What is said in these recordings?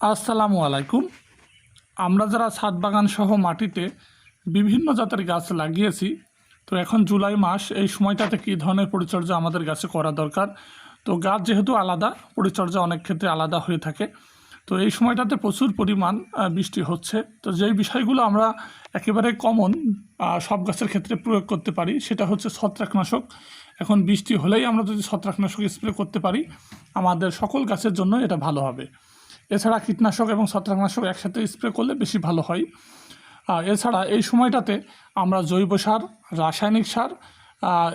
আসসালামু আলাইকুম। আমরা যারা ছাদ বাগান সহ মাটিতে বিভিন্ন জাতের গাছ লাগিয়েছি, তো এখন জুলাই মাস, এই সময়টাতে কী ধরনের পরিচর্যা আমাদের গাছে করা দরকার? তো গাছ যেহেতু আলাদা, পরিচর্যা অনেক ক্ষেত্রে আলাদা হয়ে থাকে। তো এই সময়টাতে প্রচুর পরিমাণ বৃষ্টি হচ্ছে। তো যেই বিষয়গুলো আমরা একেবারে কমন সব গাছের ক্ষেত্রে প্রয়োগ করতে পারি, সেটা হচ্ছে ছত্রাকনাশক। এখন বৃষ্টি হলেই আমরা যদি ছত্রাকনাশক স্প্রে করতে পারি, আমাদের সকল গাছের জন্য এটা ভালো হবে। এছাড়া কীটনাশক এবং ছত্রাকনাশক একসাথে স্প্রে করলে বেশি ভালো হয়। আর এছাড়া এই সময়টাতে আমরা জৈব সার, রাসায়নিক সার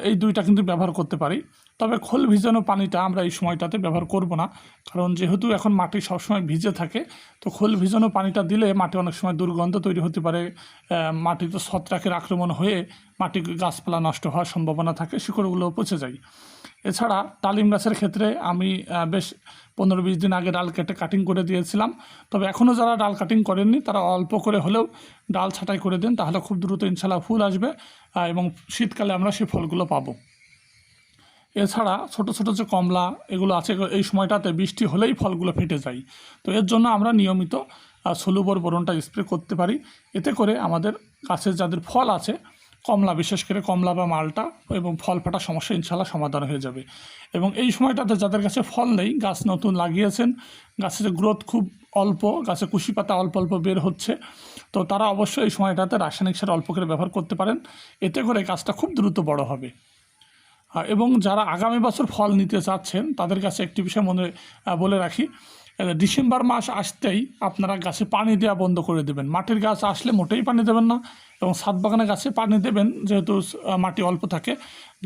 এই দুইটা কিন্তু ব্যবহার করতে পারি। তবে খোল ভিজানো পানিটা আমরা এই সময়টাতে ব্যবহার করব না। কারণ যেহেতু এখন মাটি সবসময় ভিজে থাকে, তো খোল ভিজানো পানিটা দিলে মাটি অনেক সময় দুর্গন্ধ তৈরি হতে পারে। মাটিতে ছত্রাকের আক্রমণ হয়ে মাটি গাছপালা নষ্ট হওয়ার সম্ভাবনা থাকে, শিকড়গুলো পচে যায়। এছাড়া ডালিম গাছের ক্ষেত্রে আমি বেশ পনেরো বিশ দিন আগে ডাল কেটে কাটিং করে দিয়েছিলাম। তবে এখনও যারা ডাল কাটিং করেননি, তারা অল্প করে হলেও ডাল ছাঁটাই করে দিন, তাহলে খুব দ্রুত ইনশাল্লাহ ফুল আসবে এবং শীতকালে আমরা সেই ফলগুলো পাবো। এছাড়া ছোট ছোট যে কমলা এগুলো আছে এই সময়টাতে বৃষ্টি হলেই ফলগুলো ফেটে যায়। তো এর জন্য আমরা নিয়মিত সলুবর বোরনটা স্প্রে করতে পারি। এতে করে আমাদের গাছের যাদের ফল আছে কমলা, বিশেষ করে কমলা বা মালটা এবং ফল ফাটা সমস্যা ইনশাল্লাহ সমাধান হয়ে যাবে। এবং এই সময়টাতে যাদের কাছে ফল নেই, গাছ নতুন লাগিয়েছেন, গাছের গ্রোথ খুব অল্প, গাছে কুশি পাতা অল্প অল্প বের হচ্ছে, তো তারা অবশ্যই এই সময়টাতে রাসায়নিক সার অল্প করে ব্যবহার করতে পারেন। এতে করে গাছটা খুব দ্রুত বড় হবে। এবং যারা আগামী বছর ফল নিতে চাচ্ছেন, তাদের কাছে একটি বিষয় মনে বলে রাখি ডিসেম্বর মাস আসতেই আপনারা গাছে পানি দেওয়া বন্ধ করে দেবেন। মাটির গাছ আসলে মোটেই পানি দেবেন না এবং ছাদ বাগানে গাছে পানি দেবেন, যেহেতু মাটি অল্প থাকে।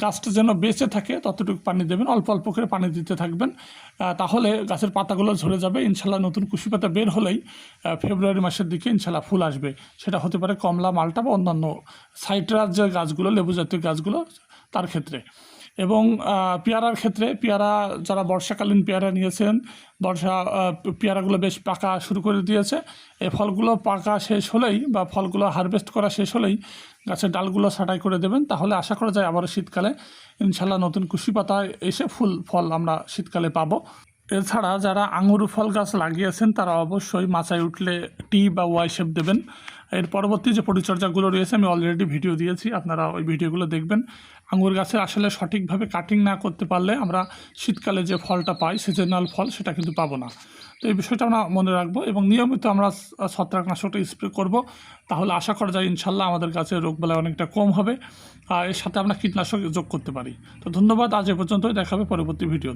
গাছটা যেন বেঁচে থাকে ততটুকু পানি দেবেন, অল্প অল্প করে পানি দিতে থাকবেন। তাহলে গাছের পাতাগুলো ঝরে যাবে। ইনশাল্লাহ নতুন কুশি পাতা বের হলেই ফেব্রুয়ারি মাসের দিকে ইনশাল্লাহ ফুল আসবে। সেটা হতে পারে কমলা, মালটা বা অন্যান্য সাইট্রাস যে গাছগুলো লেবু জাতীয় গাছগুলো, তার ক্ষেত্রে। এবং পেয়ারার ক্ষেত্রে, পেয়ারা যারা বর্ষাকালীন পেয়ারা নিয়েছেন, বর্ষা পেয়ারাগুলো বেশ পাকা শুরু করে দিয়েছে। এই ফলগুলো পাকা শেষ হলেই বা ফলগুলো হারভেস্ট করা শেষ হলেই গাছের ডালগুলো ছাঁটাই করে দেবেন। তাহলে আশা করা যায় আবারও শীতকালে ইনশাল্লাহ নতুন কুশি পাতায় এসে ফুল, ফল আমরা শীতকালে পাবো। এছাড়া যারা আঙুর ফল গাছ লাগিয়েছেন তারা অবশ্যই মাচায় উঠলে টি বা ওয়াই শেপ দেবেন। এর পরবর্তী যে পরিচর্যাগুলো রয়েছে, আমি অলরেডি ভিডিও দিয়েছি, আপনারা ওই ভিডিওগুলো দেখবেন। আঙুর গাছের আসলে সঠিকভাবে কাটিং না করতে পারলে আমরা শীতকালে যে ফলটা পাই সিজনাল ফল, সেটা কিন্তু পাবো না। তো এই বিষয়টা আমরা মনে রাখব এবং নিয়মিত আমরা ছত্রাকনাশকটা স্প্রে করব। তাহলে আশা করা যায় ইনশাল্লাহ আমাদের গাছের রোগবেলায় অনেকটা কম হবে। আর এর সাথে আমরা কীটনাশক যোগ করতে পারি। তো ধন্যবাদ, আজ এ পর্যন্তই দেখাবে পরবর্তী ভিডিওতে